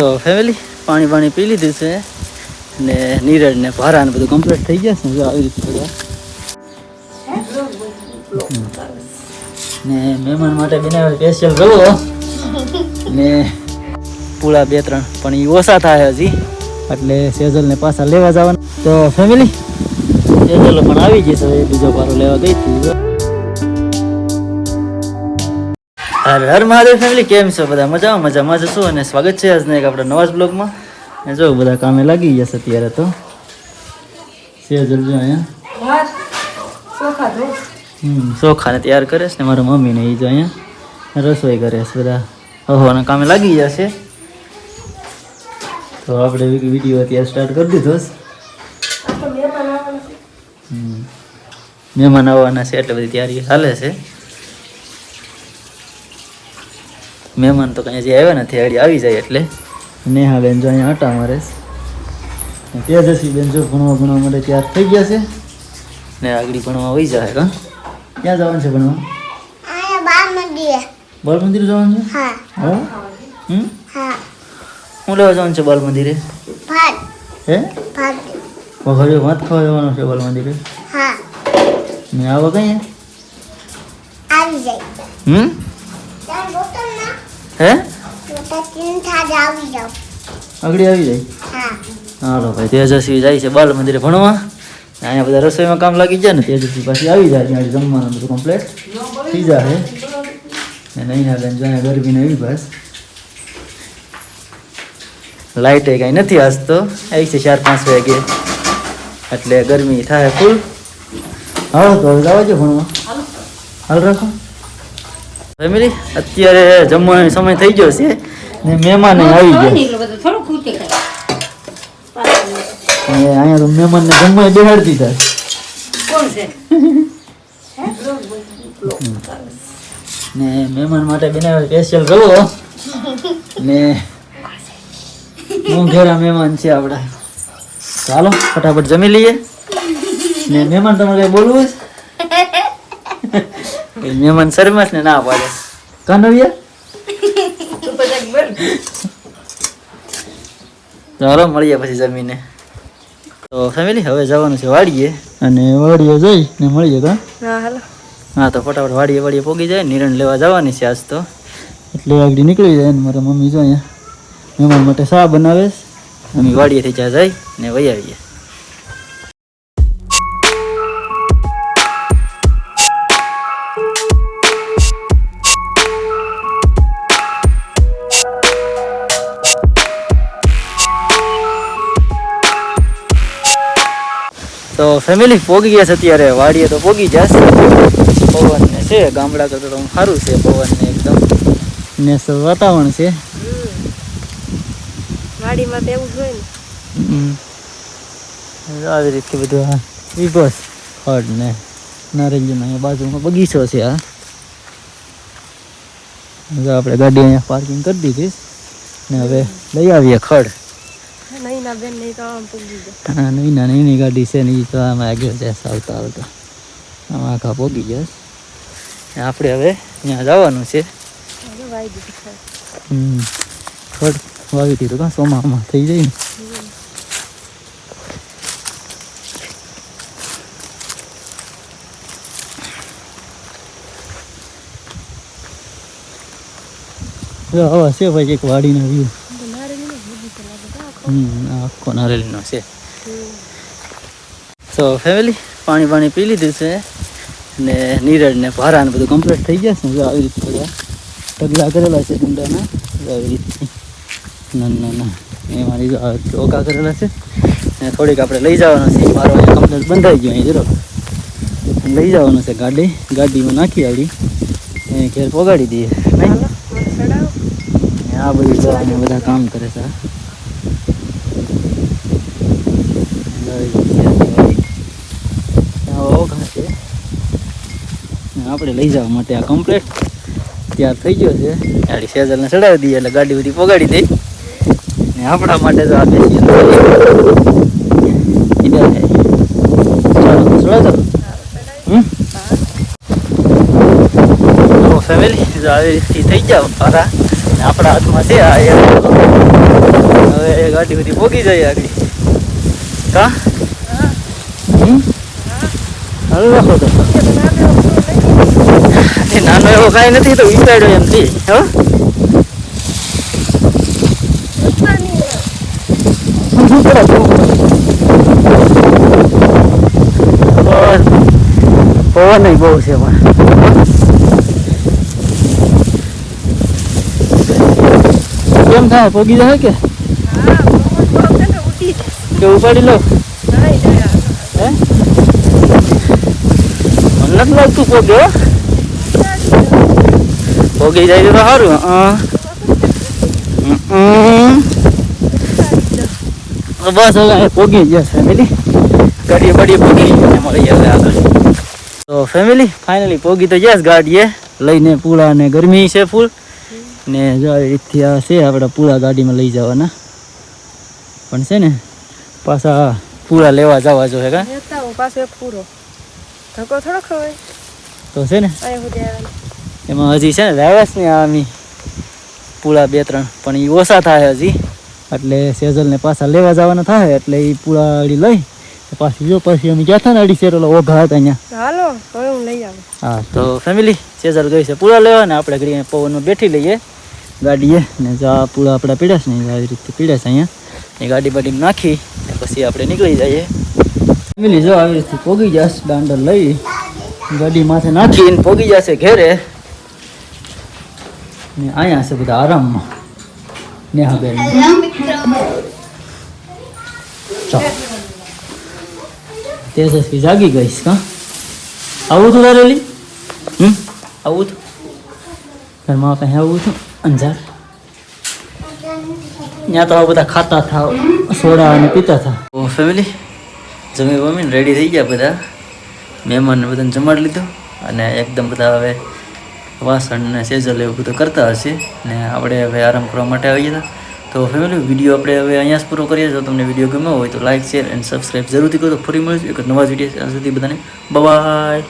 તો ફેમિલી પાણી પાણી પી લીધું છે ને નીરજ ને ભારા ને બધું કમ્પ્લીટ થઈ ગયા છે. આવી રીતે બધા. ને મહેમાન માટે બનાવેલ સ્પેશિયલ રવો ને પૂળા બે ત્રણ, પણ એ ઓછા થાય હજી. એટલે સેજલને પાછા લેવા જવાના. તો ફેમિલી સેજલ પણ આવી ગઈ છે. બીજો પારો લેવા ગઈ હતી. હર હર મહાદેવ ફેમિલી કેમ છો બધા? મજામાં? મજામાં જશો અને સ્વાગત છે આજના એક આપણા નવા જ બ્લોગમાં. જો બધા કામે લાગી જશે અત્યારે તો. સેજલ જલજો અહીંયા. હમ ચોખાને તૈયાર કરે છે ને મારા મમ્મીને એ જો અહીંયા. રસોઈ કરે છે બધા. હવાના કામે લાગી ગયા છે. તો આપણે વીડિયો અત્યારે સ્ટાર્ટ કરી દીધો છે. હમ. મહેમાન આવવાના છે એટલે બધી તૈયારી ચાલે છે. મહેમાન તો કઈ હજી આવ્યા નથી આડી આવી જાય એટલે. નેહા બેન જો અહીંયા આટા મારે ત્યાં તેજસ્વી બેન જો ભણવા ભણવા માટે તૈયાર થઈ ગયા છે? ને આગળ ભણવા વહી જાય કા? ક્યાં જવાનું છે ભણવા? બાલ મંદિર. જવાનું છે? હા. હા? હમ? હા. હું લેવા જવાનું છે બાલ મંદિરે? ભાત. હે? ભાત. વઘારે ભાત ખાવા જવાનું છે બાલ મંદિરે? હા. ને આવો કઈ? આવી જાય. હમ? બોતલ ના. હે? મોટા તીન થાજ આવી જાવ આગળ આવી જાય? હા. હાલો ભાઈ તેજસ્વી જાય છે બાલ મંદિરે ભણવા. ને અહીંયા બધા રસોઈમાં કામ લાગી જાય ને તેજસ્વી પાછી આવી જાય. ત્યાં જમવાનું બધું કમ્પ્લીટ થઈ જાય ને નહીં હા બેન જો અહીંયા ગરમીને એવી બસ લાઇટે કાંઈ નથી આજ તો આવી છે ચાર પાંચ વાગે. એટલે ગરમી થાય ફૂલ હાલો તો હવે જવા જો ભણવા. હાલ રાખો. ફેમિલી? અત્યારે જમવાનો સમય થઈ ગયો છે ને મહેમાન આવી ગયા. અહીંયા તો મહેમાનને જમવા બેહાડી દીધા ને મહેમાન માટે બનાવેલ સ્પેશિયલ રવો ને મોંઘેરા મહેમાન છે આપણા. ચાલો ફટાફટ જમી લઈએ. ને મહેમાન તમારે કઈ બોલવું છે? મહેમાન શરમાશ ને ના પાડે. કાનવિયા? ચાલો મળીએ પછી જમીને. તો ફેમિલી હવે જવાનું છે વાડીએ. અને વાડીએ જઈ ને મળીએ તો હા તો ફટાફટ વાડીએ વાડીએ પોગી જાય નિરણ લેવા જવાની છે આજ તો. એટલે આગળ નીકળી જાય ને મારા મમ્મી જો અહીંયા. મહેમાન માટે શા બનાવે અમે વાડીએથી ત્યાં જાય ને વહી આવીએ. તો ફેમિલી પોગી ગયા છે અત્યારે. વાડીએ તો પોગી જશે પવન ને છે ગામડા કરતાં તો સારું છે પવન ને એકદમ નેસર વાતાવરણ છે. વાડીમાં તો એવું જ હોય ને. આવી રીતે બધું વિભસ ને નારંગીનો અહીંયા બાજુમાં બગીચો છે આ. જો આપણે ગાડી અહીંયા પાર્કિંગ કરી દીધી ને હવે લઈ આવીએ ખડ. નહીં ના બેન નહીં તો આમ પૂગી જાય હા નહીં ના નાની ગાડી છે ને તો આમાં આગળ જશે આવતા. આવતા આમાં આખા પોગી જશે આપણે હવે ત્યાં જવાનું છે. ખડ વાવી દીધું કાં સોમામાં થઈ જાય ને. જો આવા છે ભાઈ એક વાડીનો વ્યૂ આખો નારેલીનો છે. તો ફેમિલી પાણી પાણી પી લીધું છે ને નીરજ ને ભારા ને બધું કમ્પ્લીટ થઈ ગયા છે. આવી રીતે બધા ઢગલા કરેલા છે ડુંડાના. આવી રીતે. ના ના ના. એ મારી ચોકા કરેલા છે. ને થોડીક આપણે લઈ જવાનો છે. મારો અહીંયા કમ્પ્લીટ બંધાઈ ગયો અહીં જરો લઈ જવાનું છે ગાડી. ગાડીમાં નાખી આવડી એ ઘેર પોગાડી દઈએ. આ બધું બધા કામ કરે છે આ. ત્યાં ઓઘા છે ને આપણે લઈ જવા માટે આ કમ્પ્લેટ તૈયાર થઈ ગયો છે. ગાડી સેજલને ચડાવી દઈએ એટલે ગાડી બધી પોગાડી દઈ ને આપણા માટે તો આ બેસી ચાલો ચડાવતો ફેમિલી આવી રીતથી થઈ જાવ ને આપણા હાથમાં છે આ એક. ગાડી બધી પોગી જાય આગળ. કા? હાલ, રાખો તો કે તો ના દેવો પૂરો લઈ નાનો એવો કાંઈ નથી તો વિચાર્યો એમ થી હો. પવન પવન બહુ છે પણ કેમ થાય? પગી જાય કે? કે ઉપાડી લો? નહીં હે? મને નથી લાગતું પોગે પોગી જાય તો સારું બસ હવે પોગી ગયા ફેમિલી ગાડીએ બાડીએ પોગી મળી ગયા આગળ. તો ફેમિલી ફાઇનલી પોગી તો ગયા ગાડીએ. લઈને પૂળા ને ગરમી છે ફૂલ ને જો ઇતિહાસ રીતથી આ છે આપણે પૂળા ગાડીમાં લઈ જવાના. પણ છે ને પાછા પૂળા લેવા જવા જોઈએ કા. પાછો પૂરો. ધક્કો થોડો ખવાય તો છે ને. એમાં હજી છે ને રહેવાસ ને આમી પૂળા બે ત્રણ પણ એ ઓછા થાય હજી. એટલે સેજલને પાછા લેવા જવાના થાય એટલે એ પૂળા અડી લઈ પાછી જો પછી અમે ગયા હતા ને અડી શેરો ઓઘા હતા અહીંયા. હાલો હું લઈ આવું. હા તો ફેમિલી સેજલ ગઈ છે પૂળા લેવા ને આપણે ઘડી પવનમાં બેઠી લઈએ. ગાડીએ ને જો આ પૂળા આપણા પીડ્યા છે ને આવી રીતે પીડ્યા છે અહીંયા. એ ગાડી બાડી નાખી પછી આપણે નીકળી જઈએ. ફેમિલી જો આવી રીતે પોગી જશે દાંડર લઈ ગાડી માથે નાખીને પોગી જશે ઘેરે. ને અહીંયા છે બધા આરામમાં નેહાબેન ચાલ તેજસ્વી જાગી ગઈશ કા આવું તું તારેલી હમ આવું તું ઘરમાં પાસે આવું તું અંજાર ત્યાં તો આ બધા ખાતા થાવ સોડા અને પીતા થાવ તો ફેમિલી જમી વમીને રેડી થઈ ગયા બધા મહેમાનને બધાને જમાડી લીધું અને એકદમ બધા હવે વાસણ ને સેજલ એવું બધું કરતા હશે ને આપણે હવે આરામ કરવા માટે આવી ગયા તો ફેમિલી વીડિયો આપણે હવે અહીંયા જ પૂરો કરીએ. જો તમને વીડિયો ગમ્યો હોય તો લાઇક શેર એન્ડ સબસ્ક્રાઈબ જરૂરથી કરો. તો ફરી મળીશું એક નવા વીડિયો ત્યાં સુધી બધાને બાય